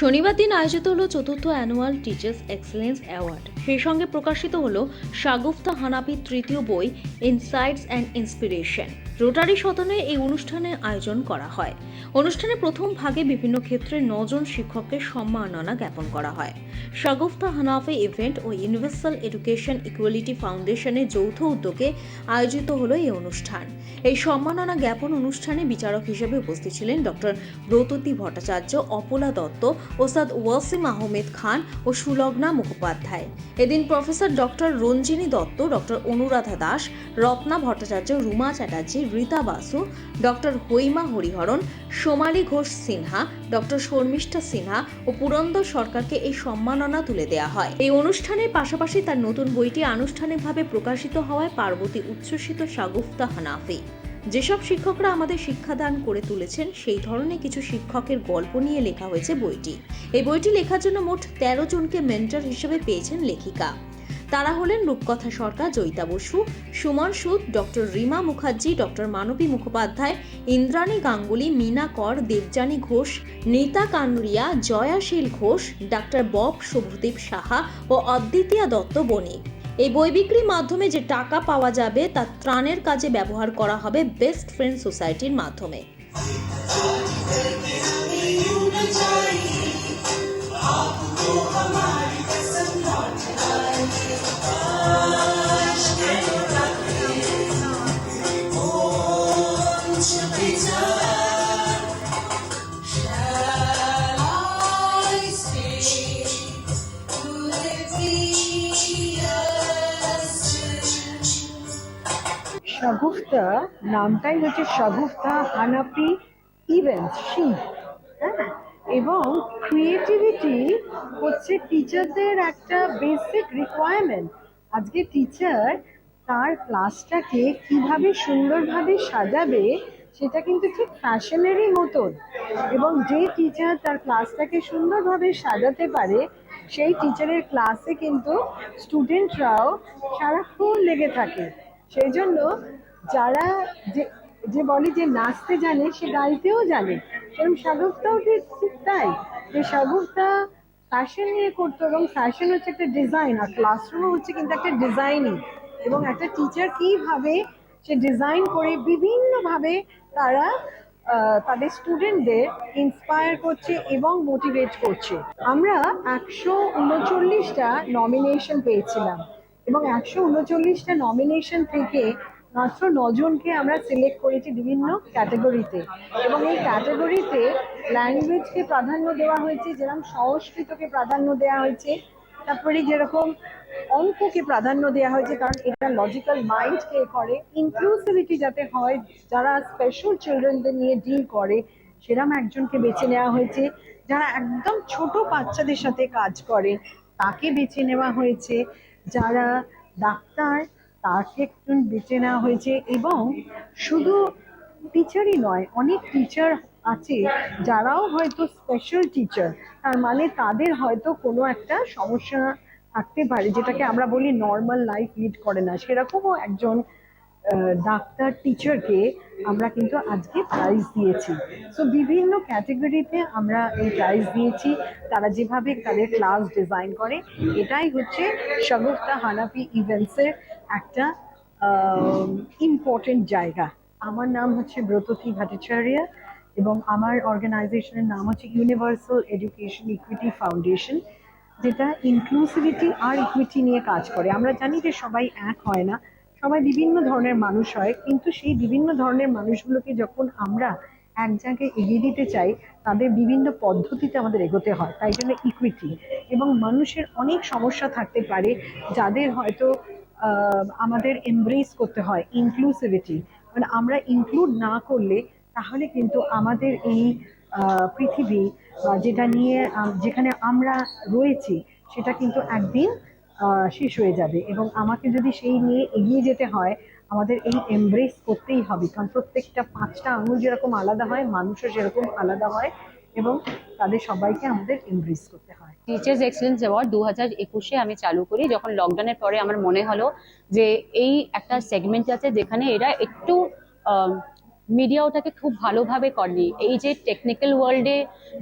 শনিবার দিন আয়োজিত হলো চতুর্থ অ্যানুয়াল টিচার্স এক্সেলেন্স অ্যাওয়ার্ড। সেই সঙ্গে প্রকাশিত হলো শাগুফতা হানাপির তৃতীয় বই ইনসাইটস অ্যান্ড ইন্সপিরেশন রোটারি সদনে এই অনুষ্ঠানের আয়োজন করা হয়। অনুষ্ঠানে প্রথম ভাগে বিভিন্ন ক্ষেত্রে নজন শিক্ষককে সম্মাননা জ্ঞাপন করা হয়। শাগুফতা হানাফি ইভেন্ট ও ইউনিভার্সাল এডুকেশন ইকুয়ালিটি ফাউন্ডেশনের যৌথ উদ্যোগে আয়োজিত হলো এই অনুষ্ঠান। এই সম্মাননা জ্ঞাপন অনুষ্ঠানে বিচারক হিসেবে উপস্থিত ছিলেন ডক্টর ব্রততী ভট্টাচার্য, অপলা দত্ত ওসাদ ওয়াসিম আহমেদ খান ও সুলগ্না মুখোপাধ্যায়। এদিন professor doctor Ranjini Dutta doctor Anuradha Das, Ratna Bhattacharya, Ruma Chatterjee, Rita Basu doctor Haima Hariharan, Somali Ghosh Sinha doctor Sharmistha Sinha ও পুরন্দর সরকারকে এই সম্মাননা তুলে দেওয়া হয়। এই অনুষ্ঠানের পাশাপাশি তার নতুন বইটি আনুষ্ঠানিকভাবে প্রকাশিত হওয়ায় পার্বতী উচ্ছ্বসিত শাগুফতা হানাফি যেসব শিক্ষকরা আমাদের শিক্ষাদান করে তুলেছেন, সেই ধরনের কিছু শিক্ষকের গল্প নিয়ে লেখা হয়েছে বইটি। এই বইটি লেখার জন্য মোট তেরো জনকে মেন্টর হিসেবে পেয়েছেন লেখিকা। তারা হলেন রূপকথা সরকার জয়িতা বসু, সুমন সুদ, ডক্টর রিমা মুখার্জি, ডক্টর মানবী মুখোপাধ্যায়, ইন্দ্রাণী গাঙ্গুলি, মীনা কর, দেবযানী ঘোষ, নীতা কানুরিয়া জয়াশীল ঘোষ, ডাক্তার বব শুভদীপ সাহা ও অদ্বিতীয়া দত্ত বণিক। এই বই বিক্রির মাধ্যমে যে টাকা পাওয়া যাবে, তা ত্রাণের কাজে ব্যবহার করা হবে বেস্ট ফ্রেন্ড সোসাইটির মাধ্যমে। শাগুফতা নামটাই হচ্ছে শাগুফতা হানাপি ইভেন্ট শিব হ্যাঁ এবং ক্রিয়েটিভিটি হচ্ছে টিচারদের একটা বেসিক রিকোয়ারমেন্ট আজকে টিচার তার ক্লাসটাকে কীভাবে সুন্দরভাবে সাজাবে, সেটা কিন্তু ঠিক ফ্যাশনেরই মতন। এবং যে টিচার তার ক্লাসটাকে সুন্দরভাবে সাজাতে পারে, সেই টিচারের ক্লাসে কিন্তু স্টুডেন্টরাও সারাক্ষণ লেগে থাকে। সেই জন্য যারা যে যে বলে যে নাচতে জানে, সে গাইতেও জানে। সেরকম সাগরটাও ঠিক তাই। যে সাগরটা ফ্যাশন নিয়ে করতো এবং ফ্যাশন হচ্ছে একটা ডিজাইন আর ক্লাসরুমও হচ্ছে কিন্তু একটা ডিজাইনিং এবং একটা টিচার কীভাবে সে ডিজাইন করে বিভিন্নভাবে তারা তাদের স্টুডেন্টদের ইন্সপায়ার করছে এবং মোটিভেট করছে। আমরা একশো উনচল্লিশটা নমিনেশন পেয়েছিলাম। এবং একশো উনচল্লিশটা নমিনেশন থেকে মাত্র নজনকে আমরা সিলেক্ট করেছি বিভিন্ন ক্যাটাগরিতে এবং এই ক্যাটাগরিতে ল্যাঙ্গুয়েজকে প্রাধান্য দেওয়া হয়েছে, যেরকম সংস্কৃতকে প্রাধান্য দেওয়া হয়েছে, তারপরে যেরকম অঙ্ককে প্রাধান্য দেওয়া হয়েছে, কারণ এটা লজিক্যাল মাইন্ডকে করে ইনক্লুসিভিটি যাতে হয়, যারা স্পেশাল চিলড্রেনদের নিয়ে ডিল করে, সেরকম একজনকে বেছে নেওয়া হয়েছে, যারা একদম ছোট বাচ্চাদের সাথে কাজ করে, তাকে বেছে নেওয়া হয়েছে, যারা ডাক্তার তাকে বেছে নেওয়া হয়েছে এবং শুধু টিচারই নয়, অনেক টিচার আছে যারাও হয়তো স্পেশাল টিচার তার মানে তাদের হয়তো কোনো একটা সমস্যা থাকতে পারে, যেটাকে আমরা বলি নর্মাল লাইফ লিড করে না। সেরকমও একজন ডাক্তার টিচারকে আমরা কিন্তু আজকে প্রাইজ দিয়েছি। সো বিভিন্ন ক্যাটাগরিতে আমরা এই প্রাইজ দিয়েছি। তারা যেভাবে তাদের ক্লাস ডিজাইন করে, এটাই হচ্ছে শগুফতা হানাপি ইভেন্টসের একটা ইম্পর্টেন্ট জায়গা। আমার নাম হচ্ছে ব্রততী ভট্টাচার্য এবং আমার অর্গানাইজেশনের নাম হচ্ছে ইউনিভার্সাল এডুকেশন ইকুইটি ফাউন্ডেশন যেটা ইনক্লুসিভিটি আর ইকুইটি নিয়ে কাজ করে। আমরা জানি যে সবাই এক হয় না। সবাই বিভিন্ন ধরনের মানুষ হয়, কিন্তু সেই বিভিন্ন ধরনের মানুষগুলোকে যখন আমরা এক জায়গায় এগিয়ে দিতে চাই, তাদের বিভিন্ন পদ্ধতিতে আমাদের এগোতে হয়, তাই জন্য ইকুইটি এবং মানুষের অনেক সমস্যা থাকতে পারে যাদের হয়তো আমাদের এমব্রেস করতে হয় ইনক্লুসিভিটি মানে আমরা ইনক্লুড না করলে তাহলে কিন্তু আমাদের এই পৃথিবী যেটা নিয়ে যেখানে আমরা রয়েছি, সেটা কিন্তু একদিন শেষ হয়ে যাবে। এবং আমাকে যদি সেই নিয়ে এগিয়ে যেতে হয়, আমাদের এই এমব্রেস করতেই হবে। কারণ প্রত্যেকটা পাঁচটা আঙুল যেরকম আলাদা হয়, মানুষও সেরকম আলাদা হয় এবং তাদের সবাইকে আমাদের এমব্রেস করতে হয়। টিচার্স এক্সেলেন্স অ্যাওয়ার্ড দু হাজার একুশে আমি চালু করি। যখন লকডাউনের পরে আমার মনে হলো যে এই একটা সেগমেন্ট আছে যেখানে এরা একটু মিডিয়া ওটাকে খুব ভালোভাবে করেনি। এই যে টেকনিক্যাল ওয়ার্ল্ডে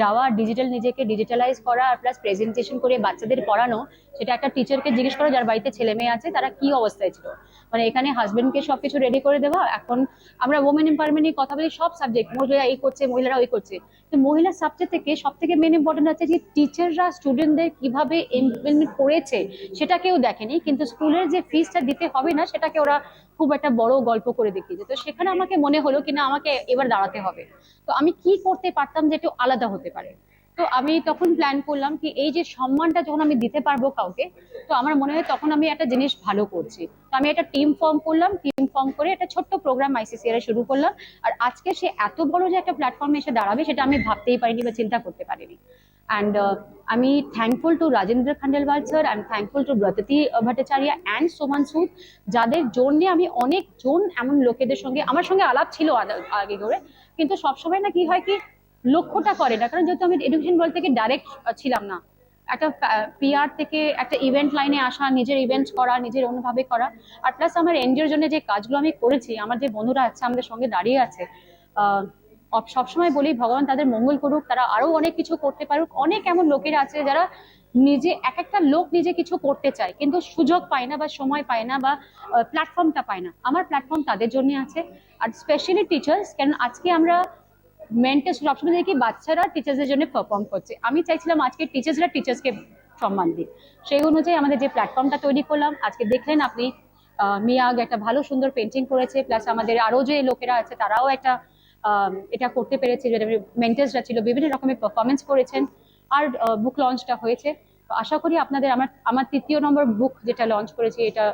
যাওয়া ডিজিটাল নিজেকে ডিজিটালাইজ করা আর প্লাস প্রেজেন্টেশন করে বাচ্চাদের পড়ানো, সেটা একটা টিচারকে জিজ্ঞেস করো, যার বাড়িতে ছেলে মেয়ে আছে, তারা কি অবস্থায় ছিল? মানে এখানে হাজবেন্ডকে সবকিছু রেডি করে দেওয়া, এখন আমরা ওমেন এম্পাওয়ারমেন্ট নিয়ে কথা বলি, সব সাবজেক্ট মহিলা এই করছে মহিলারা ওই করছে। তো মহিলা সাবজেক্ট থেকে সব থেকে মেন ইম্পর্টেন্ট আছে যে টিচাররা স্টুডেন্টদের কীভাবে ইমপ্লিমেন্ট করেছে, সেটা কেউ দেখেনি, কিন্তু স্কুলের যে ফিসটা দিতে হবে না, সেটাকে ওরা খুব একটা বড় গল্প করে দেখিয়েছে। তো সেখানে আমাকে মনে হলো কিনা আমাকে এবার দাঁড়াতে হবে। তো আমি কি করতে পারতাম যে একটু আলাদা হতে পারে? তো আমি তখন প্ল্যান করলাম কি, এই যে সম্মানটা যখন আমি দিতে পারব কাউকে, তো আমার মনে হয় তখন আমি একটা জিনিস ভালো করছি। তো আমি একটা টিম ফর্ম করলাম টিম ফর্ম করে একটা ছোট্ট প্রোগ্রাম আইসিসি আইসিসিআর শুরু করলাম। আর আজকে সে এত বড় যে একটা প্ল্যাটফর্মে এসে দাঁড়াবে, সেটা আমি ভাবতেই পারিনি বা চিন্তা করতে পারিনি। অ্যান্ড আমি thankful to Rajendra Khandelwal sir I am thankful to Bratati Bhattacharya and Soman Sood যাদের জন্যে আমি অনেক জন এমন লোকেদের সঙ্গে আমার সঙ্গে আলাপ ছিল আগে করে। কিন্তু সবসময় না কি হয় কি লক্ষ্যটা করে না। কারণ যেহেতু আমি এডুকেশন বল থেকে ডাইরেক্ট ছিলাম না। একটা পিআর থেকে একটা ইভেন্ট লাইনে আসা নিজের ইভেন্ট করা নিজের অন্যভাবে করা। আর প্লাস আমার এনজিওর জন্য যে কাজগুলো আমি করেছি আমার যে বন্ধুরা আছে আমাদের সঙ্গে দাঁড়িয়ে আছে আহ, সবসময় বলি, ভগবান তাদের মঙ্গল করুক, তারা আরও অনেক কিছু করতে পারুক। অনেক এমন লোকেরা আছে যারা নিজে এক একটা লোক নিজে কিছু করতে চায়, কিন্তু সুযোগ পায় না বা সময় পায় না বা প্ল্যাটফর্মটা পায় না। আমার প্ল্যাটফর্ম তাদের জন্য আছে। আর স্পেশালি টিচার্স কারণ আজকে আমরা মেন্টাল সবসময় দেখি বাচ্চারা টিচার্সদের জন্য পারফর্ম করছে। আমি চাইছিলাম আজকে টিচার্সরা টিচার্সকে সম্মান দিই সেই অনুযায়ী আমাদের যে প্ল্যাটফর্মটা তৈরি করলাম, আজকে দেখলেন আপনি মিয়াগ একটা ভালো সুন্দর পেন্টিং করেছে প্লাস আমাদের আরও যে লোকেরা আছে, তারাও একটা এটা করতে পেরেছে, যেটা ছিল, বিভিন্ন রকমের পারফরমেন্স করেছেন, আর বুক লঞ্চটা হয়েছে। আশা করি আপনাদের আমার আমার তৃতীয় নম্বর বুক যেটা লঞ্চ করেছি, এটা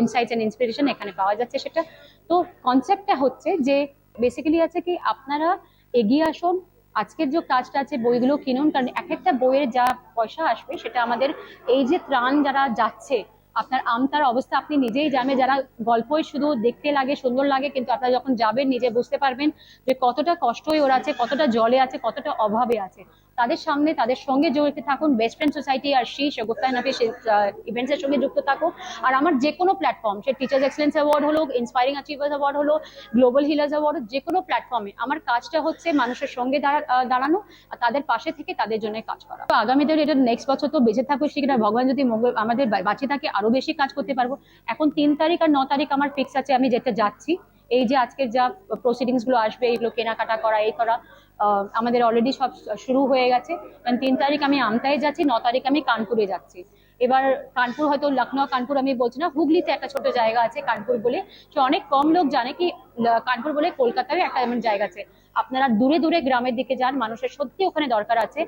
ইনসাইটস অ্যান্ড ইন্সপিরেশন এখানে পাওয়া যাচ্ছে সেটা। তো কনসেপ্টটা হচ্ছে যে বেসিক্যালি আছে কি, আপনারা এগিয়ে আসুন, আজকের যে কাজটা আছে, বইগুলো কিনুন, কারণ এক একটা বইয়ের যা পয়সা আসবে, সেটা আমাদের এই যে ত্রাণ যারা যাচ্ছে আপনার আমতার অবস্থা আপনি নিজেই জানবেন যারা গল্পই শুধু দেখতে লাগে, সুন্দর লাগে, কিন্তু আপনারা যখন যাবেন, নিজে বুঝতে পারবেন যে কতটা কষ্টই ওরা আছে, কতটা জলে আছে, কতটা অভাবে আছে। তাদের সামনে, তাদের সঙ্গে জড়িত থাকুন বেস্ট ফ্রেন্ড সোসাইটি আর শীষ গুপ্তা নাফি ইভেন্টস এর সঙ্গে যুক্ত থাকুন আর আমার যে কোনো প্ল্যাটফর্ম সে টিচার্স এক্সেলেন্স অ্যাওয়ার্ড হলো ইন্সপায়ারিং অ্যাচিভার্স অ্যাওয়ার্ড হলো গ্লোবাল হিলার্স অ্যাওয়ার্ড যে কোনো প্ল্যাটফর্মে আমার কাজটা হচ্ছে মানুষের সঙ্গে দাঁড়ানো আর তাদের পাশে থেকে তাদের জন্য কাজ করা। তো আগামী দিনে এটা নেক্সট বছর তো বেঁচে থাকব সেটা ভগবান যদি আমাদের বাঁচিয়ে থাকে, আরও বেশি কাজ করতে পারব। এখন তিন তারিখ আর ন তারিখ আমার ফিক্স আছে, আমি যেটা যাচ্ছি। এই যে আজকের যা প্রসিডিংসগুলো আসবে এইগুলো কেনাকাটা করা, এই করা আমাদের অলরেডি সব শুরু হয়ে গেছে। কারণ তিন তারিখ আমি আমতায় যাচ্ছি, ন তারিখ আমি কানপুরে যাচ্ছি। এবার কানপুর হয়তো লখনৌ কানপুর আমি বলছি না, হুগলিতে একটা ছোট জায়গা আছে কানপুর বলে। সে অনেক কম লোক জানে কি কানপুর বলে কলকাতায় একটা এমন জায়গা আছে। আপনারা দূরে দূরে গ্রামের দিকে যান, মানুষের সত্যি ওখানে দরকার আছে।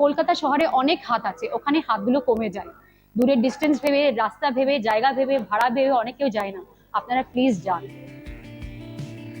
কলকাতা শহরে অনেক হাত আছে, ওখানে হাতগুলো কমে যায়। দূরের ডিস্টেন্স ভেবে, রাস্তা ভেবে, জায়গা ভেবে, ভাড়া ভেবে অনেক কেউ যায় না। আপনারা প্লিজ যান।